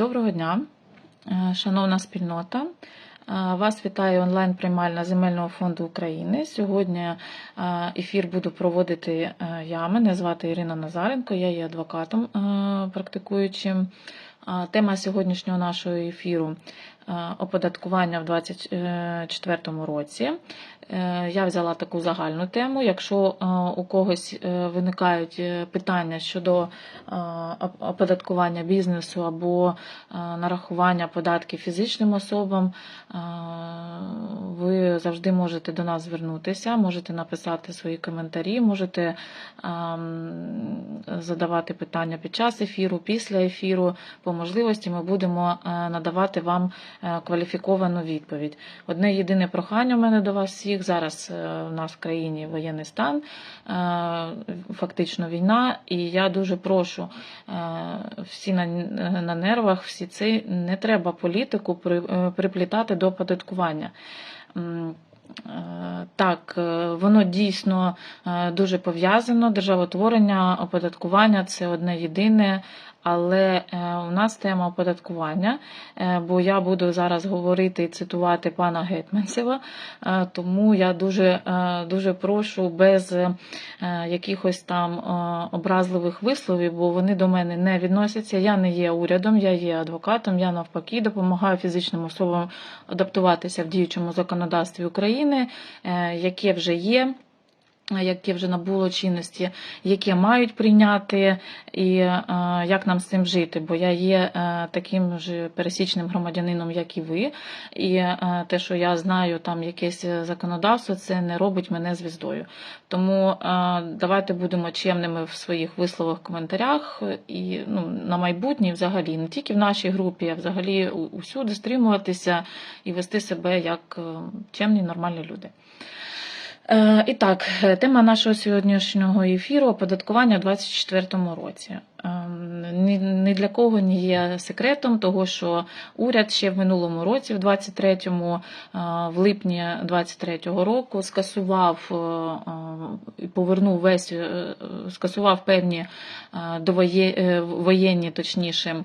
Доброго дня, е, шановна спільнота. Е, Вас вітає онлайн-приймальна Земельного фонду України. Сьогодні е, ефір буду проводити я. Мене звати Ірина Назаренко, я є адвокатом практикуючим. Тема сьогоднішнього нашого ефіру оподаткування в 2024 році. Е, Я взяла таку загальну тему. Якщо е, у когось е, виникають е, питання щодо е, оподаткування бізнесу або е, нарахування податків фізичним особам, е, ви завжди можете до нас звернутися, можете написати свої коментарі, можете ем, задавати питання під час ефіру, після ефіру. По можливості ми будемо е, надавати вам е, кваліфіковану відповідь. Одне єдине прохання у мене до вас всіх. Зараз е, у нас в країні воєнний стан, е, фактично війна, і я дуже прошу е, всі на, на нервах, всі це не треба політику при, е, приплітати до оподаткування. Е, Так, е, воно дійсно е, дуже пов'язано. Державотворення, оподаткування це одне єдине. Але е, у нас тема оподаткування, е, бо я буду зараз говорити і цитувати пана Гетманцева, е, тому я дуже, дуже прошу без якихось там образливих висловів, бо вони до мене не відносяться. Я не є урядом, я є адвокатом, я навпаки допомагаю фізичним особам адаптуватися в діючому законодавстві України, яке вже є. Яке вже набуло чинності, яке мають прийняти, і е, як нам з цим жити? Бо я є е, таким ж пересічним громадянином, як і ви. І е, те, що я знаю там якесь законодавство, це не робить мене звіздою. Тому давайте будемо чемними в своїх висловах, коментарях і ну, на майбутнє, взагалі, не тільки в нашій групі, а взагалі усюди стримуватися і вести себе як чемні, нормальні люди. Е, І так, е, тема нашого сьогоднішнього ефіру оподаткування у 2024 році. Ем, Ні, для кого не є секретом, того що уряд ще в минулому році, в 23-му, е, в липні 23-го року, скасував і повернув весь, скасував певні е, довоє- е, воєнні, точніше.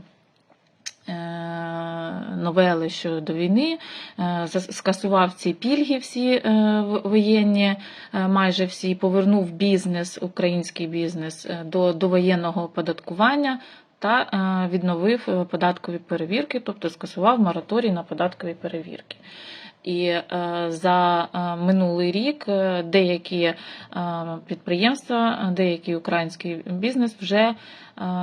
Новели щодо війни, е, скасував ці пільги всі е, воєнні, е, майже всі, повернув бізнес, український бізнес до довоєнного оподаткування та відновив податкові перевірки, тобто скасував мораторій на податкові перевірки. І е, за е, минулий рік е, деякі підприємства, деякий український бізнес вже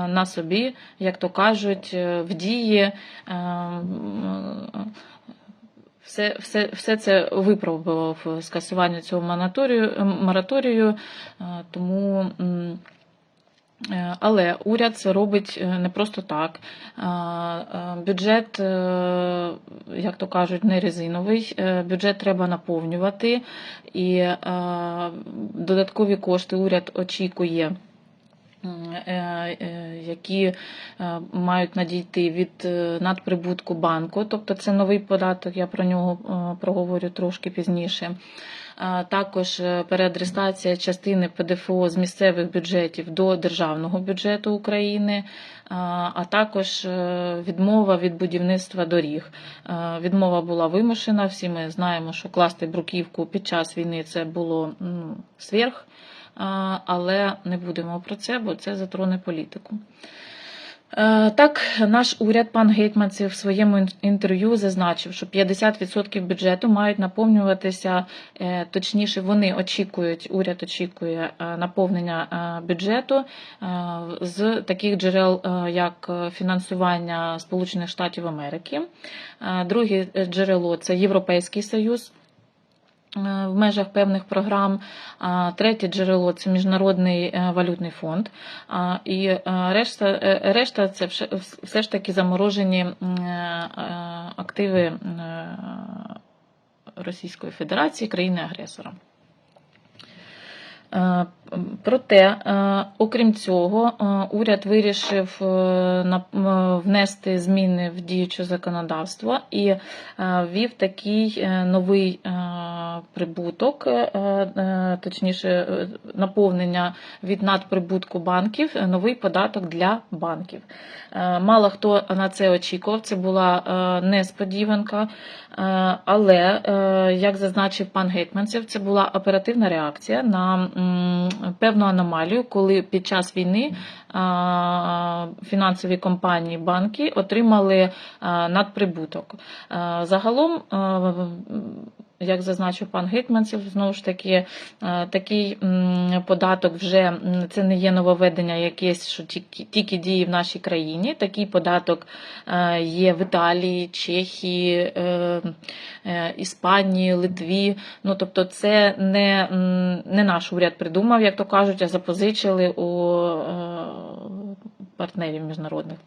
на собі, як то кажуть, в дії. все, все, все це випробував скасування цього мораторію, мораторію тому. Е, Але уряд це робить е, не просто так. Е, Бюджет, як то кажуть, не резиновий. Бюджет треба наповнювати, і додаткові кошти уряд очікує. Які мають надійти від надприбутку банку, тобто це новий податок, я про нього проговорю трошки пізніше. Також е, переадресація частини ПДФО з місцевих бюджетів до державного бюджету України, а також е, відмова від будівництва доріг. Відмова була вимушена. Всі ми знаємо, що класти бруківку під час війни це було ну, сверх, але не будемо про це, бо це затроне політику. Е, Так, наш уряд, пан Гетьманцев, в своєму інтерв'ю зазначив, що 50% бюджету мають наповнюватися, е, точніше, вони очікують, уряд очікує е, наповнення бюджету з таких джерел, як фінансування Сполучених Штатів Америки. Друге джерело це Європейський Союз в межах певних програм. Третє джерело це Міжнародний е, валютний фонд. І е, решта, е, решта це все ж таки заморожені е, активи е, Російської Федерації, країни-агресора. Проте, е, окрім цього, е, уряд вирішив е, внести зміни в діюче законодавство і ввів такий новий прибуток, точніше, наповнення від надприбутку банків, новий податок для банків. Мало хто на це очікував, це була несподіванка. Але, як зазначив пан Гетьманцев, це була оперативна реакція на певну аномалію, коли під час війни фінансові компанії, банки отримали надприбуток. Загалом, як зазначив пан Гетьманцев, знову ж таки, такий податок вже це не є нововведення якесь, що тільки, тільки діє в нашій країні. Такий податок е, є в Італії, Чехії, е, е, Іспанії, Литві. Ну, тобто, це не, не наш уряд придумав, як то кажуть, а запозичили у е, партнерів міжнародних.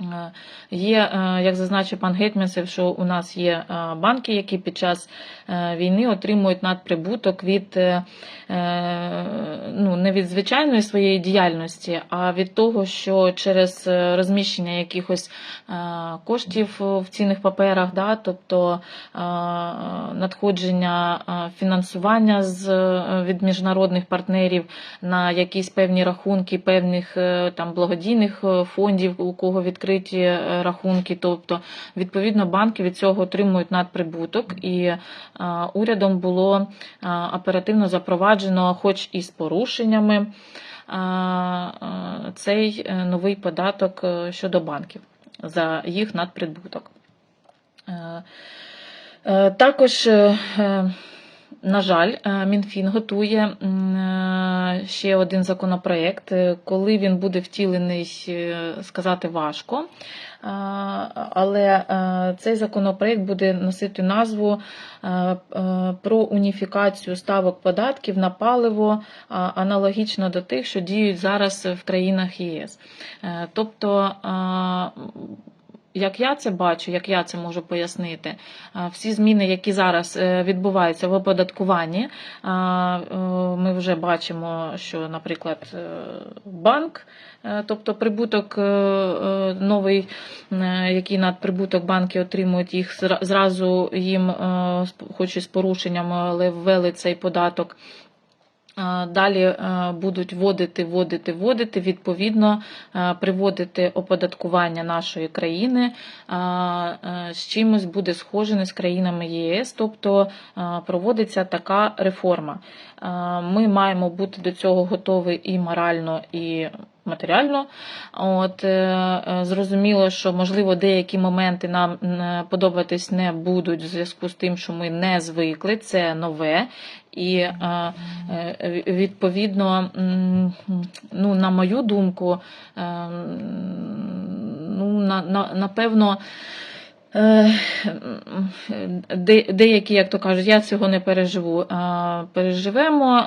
Е, Є, е, як зазначив пан Гетьманцев, що у нас є е, банки, які під час війни отримують надприбуток від ну, не від звичайної своєї діяльності, а від того, що через розміщення якихось коштів в цінних паперах, да, тобто надходження фінансування з, від міжнародних партнерів на якісь певні рахунки певних там благодійних фондів, у кого відкриті е, рахунки. Тобто, відповідно, банки від цього отримують надприбуток, і е, урядом було е, оперативно запроваджено, хоч і з порушеннями, цей новий податок щодо банків за їх надприбуток. Також, на жаль, е, Мінфін готує е, ще один законопроект. Е, Коли він буде втілений, сказати важко. Але цей законопроект буде носити назву про уніфікацію ставок податків на паливо аналогічно до тих, що діють зараз в країнах ЄС. Тобто, як я це бачу, як я це можу пояснити, всі зміни, які зараз е, відбуваються в оподаткуванні, е, ми вже бачимо, що, наприклад, е, банк, е, тобто прибуток е, е, новий, е, який надприбуток банки отримують, їх зра- зразу їм, е, хоч і з порушеннями, але ввели цей податок. А, Далі е, будуть вводити, вводити, вводити, відповідно, е, приводити оподаткування нашої країни е, з чимось буде схоже з країнами ЄС, тобто е, проводиться така реформа. Е, Ми маємо бути до цього готові і морально, і матеріально. От, е, е, зрозуміло, що можливо деякі моменти нам подобатись не будуть в зв'язку з тим, що ми не звикли, це нове. І е, е, відповідно, ну, на мою думку, е, ну, на, на, напевно, е, деякі, як то кажуть, я цього не переживу. е, Переживемо, е,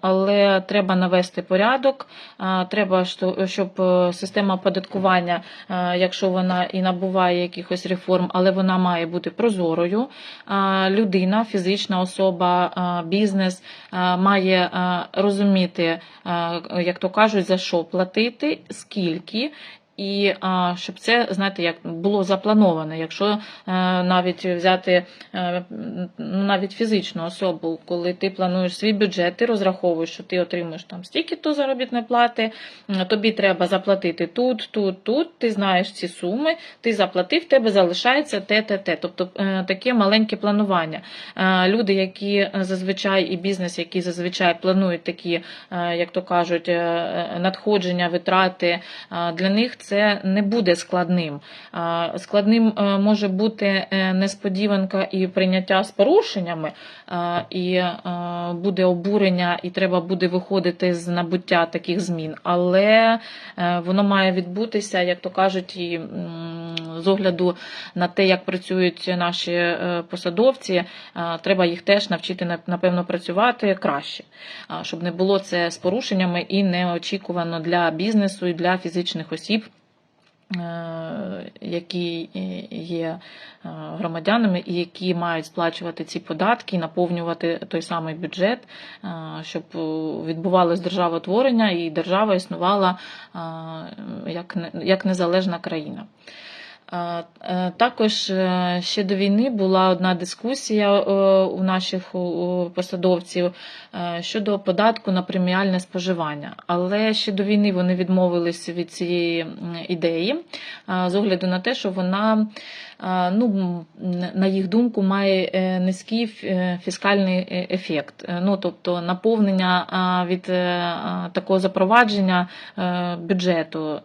але треба навести порядок. е, Треба, щоб е, система оподаткування, е, якщо вона і набуває якихось реформ, але вона має бути прозорою. Е, Людина, фізична особа, е, бізнес е, має е, розуміти, е, як то кажуть, за що платити, скільки. І щоб це, знаєте, як було заплановано. Якщо е, навіть взяти е, ну, навіть фізичну особу, коли ти плануєш свій бюджет, ти розраховуєш, що ти отримуєш там стільки то заробітної плати, тобі треба заплатити тут, тут, тут. Ти знаєш ці суми, ти заплатив, в тебе залишається те, те, те. Тобто е, таке маленьке планування. Люди, які зазвичай і бізнес, які зазвичай планують такі, як то кажуть, надходження, витрати, для них це не буде складним. Складним е, може бути е, несподіванка і прийняття з порушеннями, і е, буде обурення, і треба буде виходити з набуття таких змін. Але воно має відбутися, як то кажуть, і з огляду на те, як працюють наші е, посадовці, е, треба їх теж навчити напевно працювати краще, щоб не було це з порушеннями і неочікувано для бізнесу і для фізичних осіб. Е, які є громадянами і які мають сплачувати ці податки, наповнювати той самий бюджет, щоб відбувалось державотворення і держава існувала як незалежна країна. Е, Також е, ще до війни була одна дискусія е, у наших посадовців щодо податку на преміальне споживання. Але ще до війни вони відмовились від цієї ідеї з огляду на те, що вона, ну, на їх думку, має низький фіскальний ефект. Ну, тобто наповнення від такого запровадження бюджету,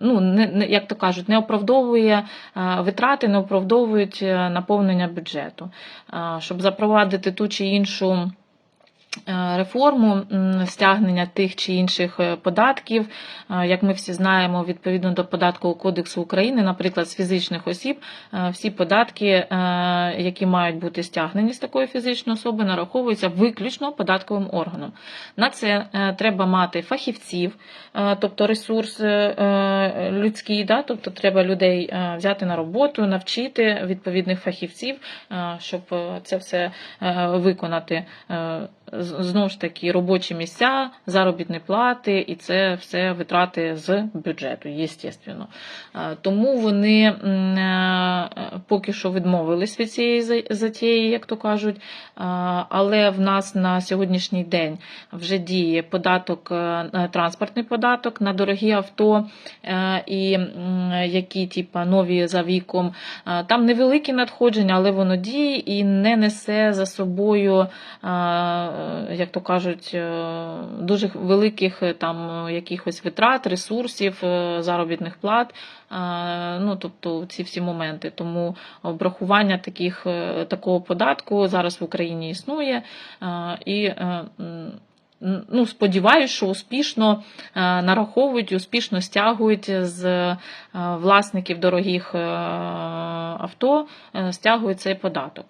ну, як то кажуть, не оправдовує е, витрати, не оправдовують е, наповнення бюджету. Е, Щоб запровадити ту чи іншу реформу стягнення тих чи інших е, податків, е, як ми всі знаємо, відповідно до податкового кодексу України, наприклад, з фізичних осіб, е, всі податки, е, які мають бути стягнені з такої фізичної особи, нараховуються виключно податковим органом. На це е, треба мати фахівців, е, тобто ресурс е, е, людський, да? тобто треба людей е, взяти на роботу, навчити відповідних фахівців, е, щоб е, це все е, виконати. Знову ж таки, робочі місця, заробітні плати, і це все витрати з бюджету, єстественно. Тому вони е, поки що відмовились від цієї затії, як то кажуть. Але в нас на сьогоднішній день вже діє податок, е, транспортний податок на дорогі авто, е, і які типа нові за віком. Там невеликі надходження, але воно діє і не несе за собою, як то кажуть, е, дуже великих е, там якихось витрат, ресурсів, е, заробітних плат. Е, Ну, тобто ці всі моменти. Тому обрахування таких, е, такого податку зараз в Україні існує. Е, І е, ну, сподіваюся, що успішно е, нараховують, успішно стягують з е, власників дорогих е, авто, стягують цей податок.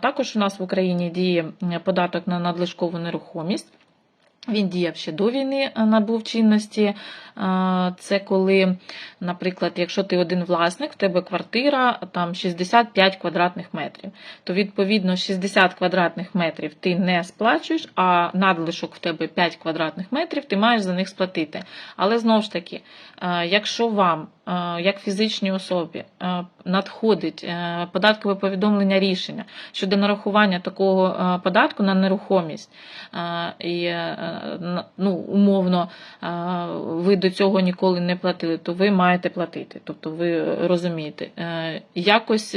Також у нас в Україні діє податок на надлишкову нерухомість. Він діяв ще до війни, е, набув чинності. Е, Це коли, наприклад, якщо ти один власник, в тебе квартира там 65 квадратних метрів, то відповідно 60 квадратних метрів ти не сплачуєш, а надлишок в тебе 5 квадратних метрів, ти маєш за них сплатити. Але знову ж таки, е, якщо вам, як фізичній особі, надходить податкове повідомлення рішення щодо нарахування такого податку на нерухомість, і ну, умовно е, ви до цього ніколи не платили, то ви маєте платити. Тобто ви розумієте, Е, якось.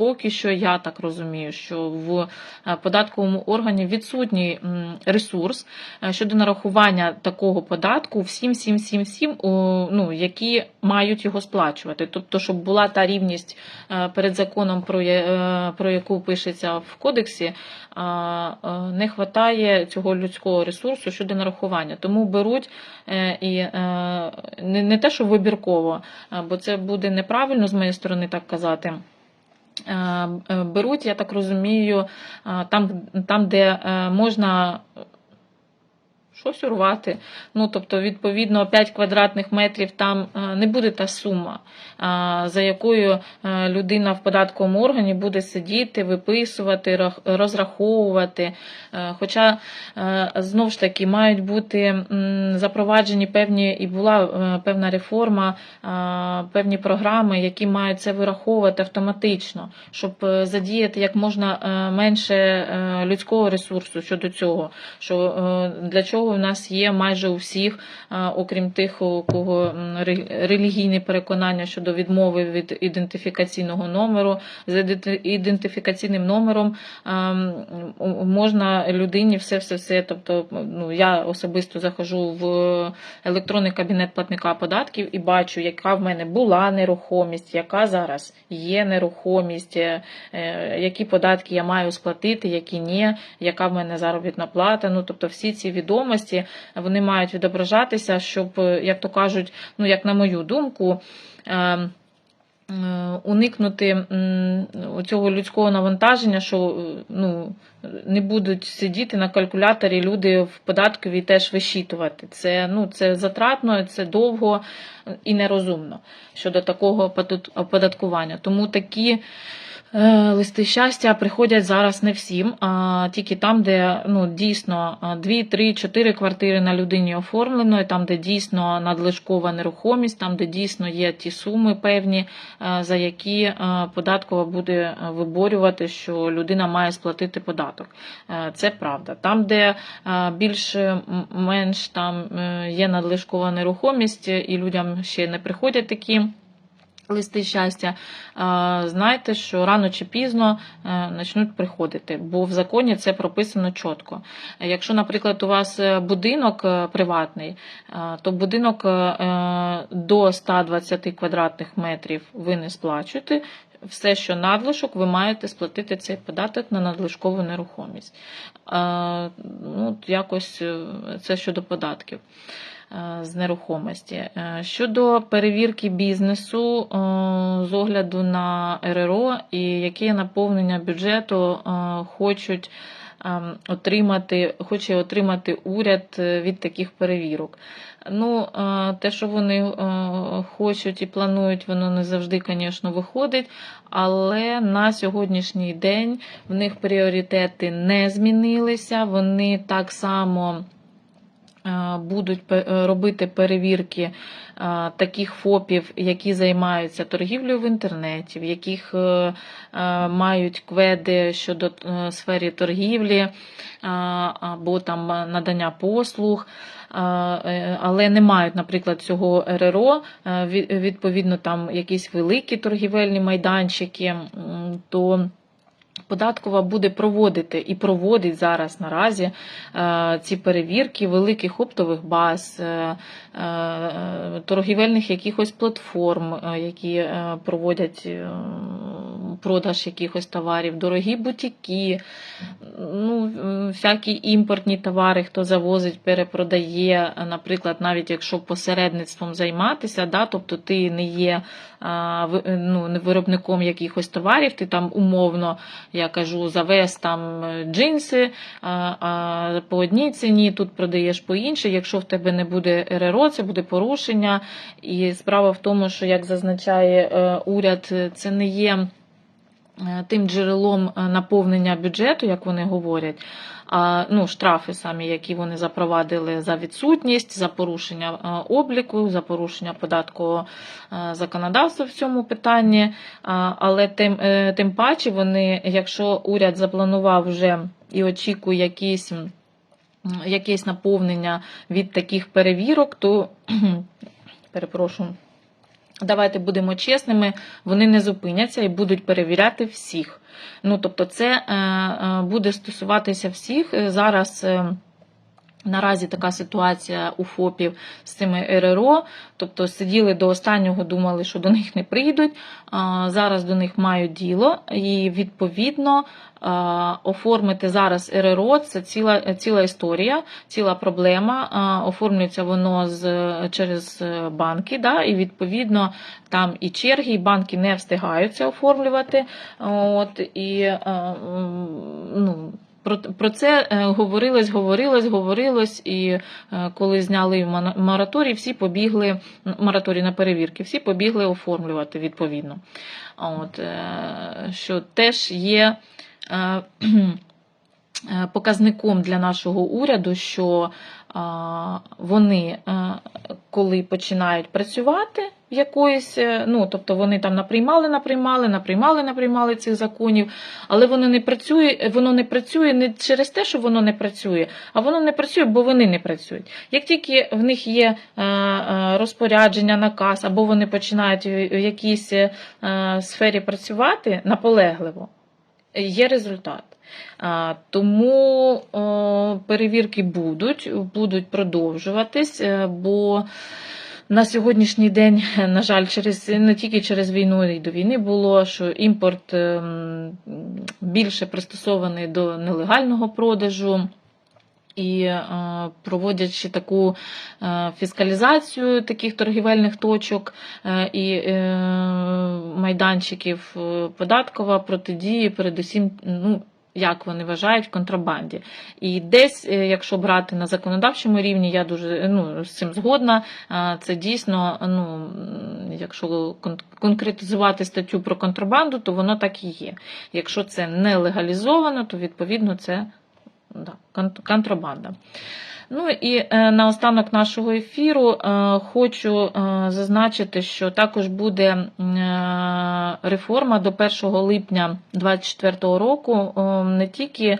Поки що я так розумію, що в е, податковому органі відсутній ресурс е, щодо нарахування такого податку всім, всім, всім, всім, ну, які мають його сплачувати. Тобто, щоб була та рівність е, перед законом, про, яку пишеться в кодексі, не вистачає цього людського ресурсу щодо нарахування. Тому беруть і не, те, що вибірково, бо це буде неправильно з моєї сторони так казати. Е, е, Беруть, я так розумію, е, там, там де можна щось урвати. Ну, тобто, відповідно, 5 квадратних метрів там е, не буде та сума, за якою е, людина в податковому органі буде сидіти, виписувати, розраховувати. Е, Хоча, е, знову ж таки, мають бути запроваджені певні, і була е, певна реформа, е, певні програми, які мають це вираховувати автоматично, щоб е, задіяти як можна е, менше е, людського ресурсу щодо цього. Що е, для чого в нас є майже у всіх, е, окрім тих, у кого м, ре- релігійне переконання щодо відмови від ідентифікаційного номеру, з ідентифікаційним номером ем, можна людині все, все, все. Тобто, ну я особисто захожу в електронний кабінет платника податків і бачу, яка в мене була нерухомість, яка зараз є нерухомість, е, е, які податки я маю сплатити, які ні, яка в мене заробітна плата. Ну тобто, всі ці відомості вони мають відображатися, щоб, як то кажуть, ну як на мою думку. ем, е, уникнути цього людського навантаження, що е, ну, не будуть сидіти на калькуляторі люди в податковій теж вищитувати. Це, ну, це затратно, це довго і нерозумно щодо такого оподаткування. Тому такі. Е, Листи щастя приходять зараз не всім, а тільки там, де ну, дійсно 2, 3, 4 квартири на людині оформлено, і там, де дійсно надлишкова нерухомість, там, де дійсно є ті суми певні, е, за які е, податкова буде виборювати, що людина має сплатити податок. Це правда. Там, де більш-менш там є надлишкова нерухомість, і людям ще не приходять такі. Листи щастя, е, знайте, що рано чи пізно е, почнуть приходити, бо в законі це прописано чітко. Е, Якщо, наприклад, у вас е, будинок е, приватний, е, то будинок е, до 120 квадратних метрів ви не сплачуєте. Все, що надлишок, ви маєте сплатити цей податок на надлишкову нерухомість. Е, Ну, якось е, це щодо податків е, з нерухомості. Е, Щодо перевірки бізнесу е, з огляду на РРО і яке наповнення бюджету е, хочуть ем, отримати, хоче отримати уряд е, від таких перевірок. Ну, е, те, що вони е, хочуть і планують, воно не завжди, звісно, виходить. Але на сьогоднішній день в них пріоритети не змінилися. Вони так само е, будуть пе- е, робити перевірки е, таких ФОПів, які займаються торгівлею в інтернеті, в яких е, е, мають кведи щодо е, сфері торгівлі е, або там надання послуг. е, е, Але не мають, наприклад, цього РРО, е, відповідно, там якісь великі торгівельні майданчики, то Податкова буде проводити і проводить зараз наразі е, ці перевірки великих оптових баз, е, е, торгівельних якихось платформ, які проводять продаж якихось товарів, дорогі бутіки, ну, всякі імпортні товари, хто завозить, перепродає, наприклад, навіть якщо посередництвом займатися, да, тобто ти не є ну, виробником якихось товарів, ти там умовно, я кажу, завез там джинси а, по одній ціні, тут продаєш по іншій. Якщо в тебе не буде РРО, це буде порушення. І справа в тому, що, як зазначає е, уряд, це не є тим джерелом е, наповнення бюджету, як вони говорять. Ну, штрафи самі, які вони запровадили за відсутність, за порушення е, обліку, за порушення податкового е, законодавства в цьому питанні. Але тим, е, тим паче вони, якщо уряд запланував вже і очікує якісь, якесь наповнення від таких перевірок, то перепрошую. Давайте будемо чесними, вони не зупиняться і будуть перевіряти всіх. Ну, тобто, це е, е, буде стосуватися всіх. Зараз е, наразі така ситуація у ФОПів з цими РРО. Тобто сиділи до останнього, думали, що до них не прийдуть. Зараз до них мають діло, і відповідно оформити зараз РРО це ціла, ціла історія, ціла проблема. Оформлюється воно з, через банки, да, і відповідно там і черги, і банки не встигаються оформлювати. От, і, ну, про, про це е, говорилось, говорилось, говорилось, і е, коли зняли мораторій, всі побігли, мораторій на перевірки, всі побігли оформлювати відповідно. От, е, що теж є показником для нашого уряду, що вони, е, коли починають працювати в якоїсь, е, ну тобто вони там наприймали, наприймали, наприймали, наприймали цих законів, але воно не працює, воно не працює не через те, що воно не працює, а воно не працює, бо вони не працюють. Як тільки в них є е, розпорядження, наказ, або вони починають в якійсь сфері працювати наполегливо, є результат. Тому перевірки будуть, будуть продовжуватись, е, бо на сьогоднішній день, на жаль, через не тільки через війну, і до війни було, що імпорт ем, більше пристосований до нелегального продажу. І е, проводячи таку е, фіскалізацію таких торгівельних точок е, і майданчиків податкова протидії, передусім, ну. Як вони вважають контрабанді, і десь, якщо брати на законодавчому рівні, я дуже ну, з цим згодна. Це дійсно, ну якщо конкретизувати статтю про контрабанду, то воно так і є. Якщо це не легалізовано, то відповідно це контрабанда. Ну і на останок нашого ефіру е, хочу е, зазначити, що також буде е, реформа до 1 липня 2024 року е, не тільки е,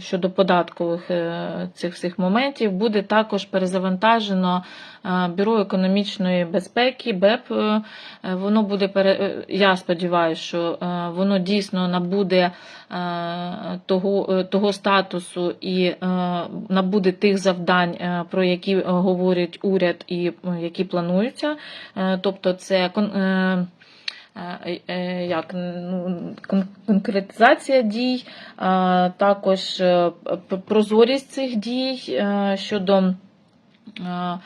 щодо податкових е, цих всіх моментів, буде також перезавантажено е, Бюро економічної безпеки БЕП. е, е, Воно буде е, я сподіваюся, що е, воно дійсно набуде е, того, е, того статусу і е, набуде тих завдань, е, про які е, говорить уряд і е, які плануються. Е, Тобто, це е, е, е, як ну, конкретизація дій, також е, прозорість цих дій е, щодо. е, е,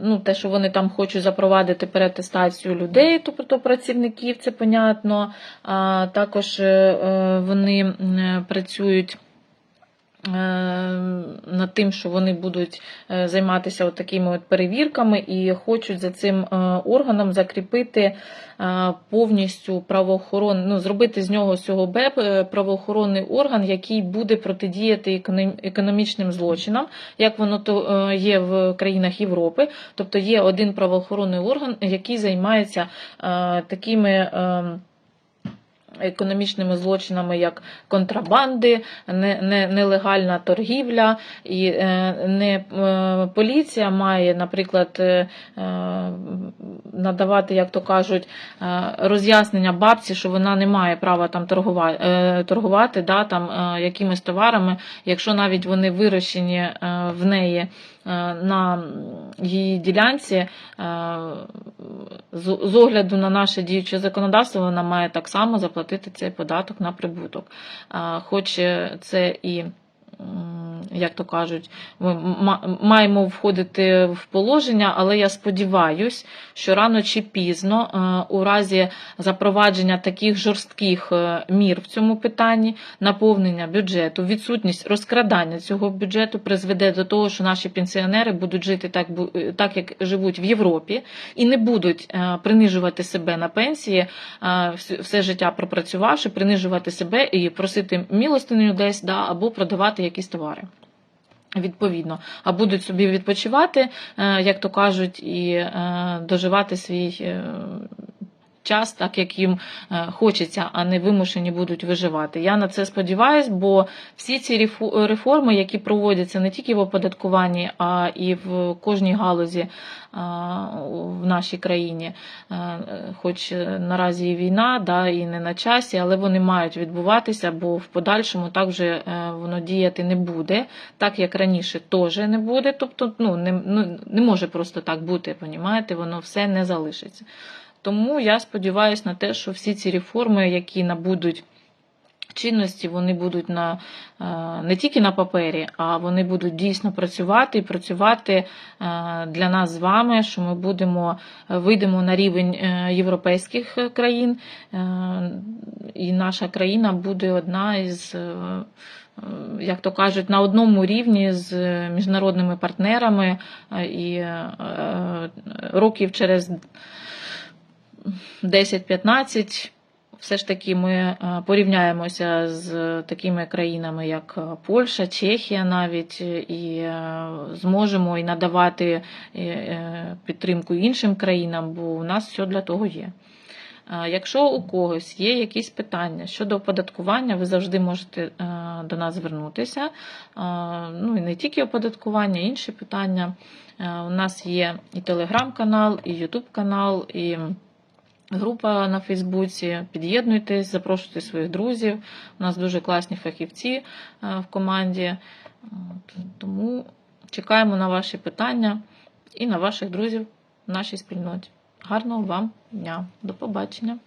Ну, те, що вони там хочуть запровадити переатестацію людей, тобто працівників, це понятно. Також е, е, вони працюють е, над тим, що вони будуть е, займатися от такими от перевірками і хочуть за цим е, органом закріпити е, повністю правоохорон, ну, зробити з нього цього БЕП е, правоохоронний орган, який буде протидіяти економічним злочинам, як воно то е, є в країнах Європи. Тобто є один правоохоронний орган, який займається е, такими. Економічними злочинами, як контрабанди, не, не, нелегальна торгівля, і е, не е, поліція має, наприклад, е, надавати, як то кажуть, роз'яснення бабці, що вона не має права там торгувати, торгувати да, там, якимись товарами, якщо навіть вони вирощені в неї на її ділянці, е, з огляду на наше діюче законодавство, вона має так само заплатити цей податок на прибуток. Хоч е, це і, як то кажуть, ми маємо входити в положення, але я сподіваюся, що рано чи пізно, е, у разі запровадження таких жорстких е, мір в цьому питанні, наповнення бюджету, відсутність розкрадання цього бюджету призведе до того, що наші пенсіонери будуть жити так, е, так як живуть в Європі, і не будуть принижувати себе на пенсії, все життя пропрацювавши, принижувати себе і просити милостиню десь да, або продавати якісь товари. Відповідно, а будуть собі відпочивати, е, як то кажуть, і е, доживати свій е, час, так як їм е, хочеться, а не вимушені будуть виживати. Я на це сподіваюсь, бо всі ці реформи, які проводяться не тільки в оподаткуванні, а і в кожній галузі в нашій країні, е, хоч наразі і війна, да, і не на часі, але вони мають відбуватися, бо в подальшому так вже е, воно діяти не буде, так як раніше теж не буде. Тобто, ну не, ну, не може просто так бути, понімаєте, воно все не залишиться. Тому я сподіваюся на те, що всі ці реформи, які набудуть чинності, вони будуть на, е, не тільки на папері, а вони будуть дійсно працювати і працювати е, для нас з вами, що ми будемо е, вийдемо на рівень європейських країн, і наша країна буде одна із. Як то кажуть, на одному рівні з міжнародними партнерами, і років через 10-15 все ж таки ми е, порівняємося з такими країнами, як е, Польща, Чехія навіть, і е, зможемо і надавати підтримку іншим країнам, бо у нас все для того є. Якщо у когось є якісь питання щодо оподаткування, ви завжди можете до нас звернутися. Ну і не тільки оподаткування, інші питання. У нас є і телеграм-канал, і ютуб канал, і група на Фейсбуці. Під'єднуйтесь, запрошуйте своїх друзів. У нас дуже класні фахівці е, в команді. Тому чекаємо на ваші питання і на ваших друзів в нашій спільноті. Гарного вам дня! До побачення!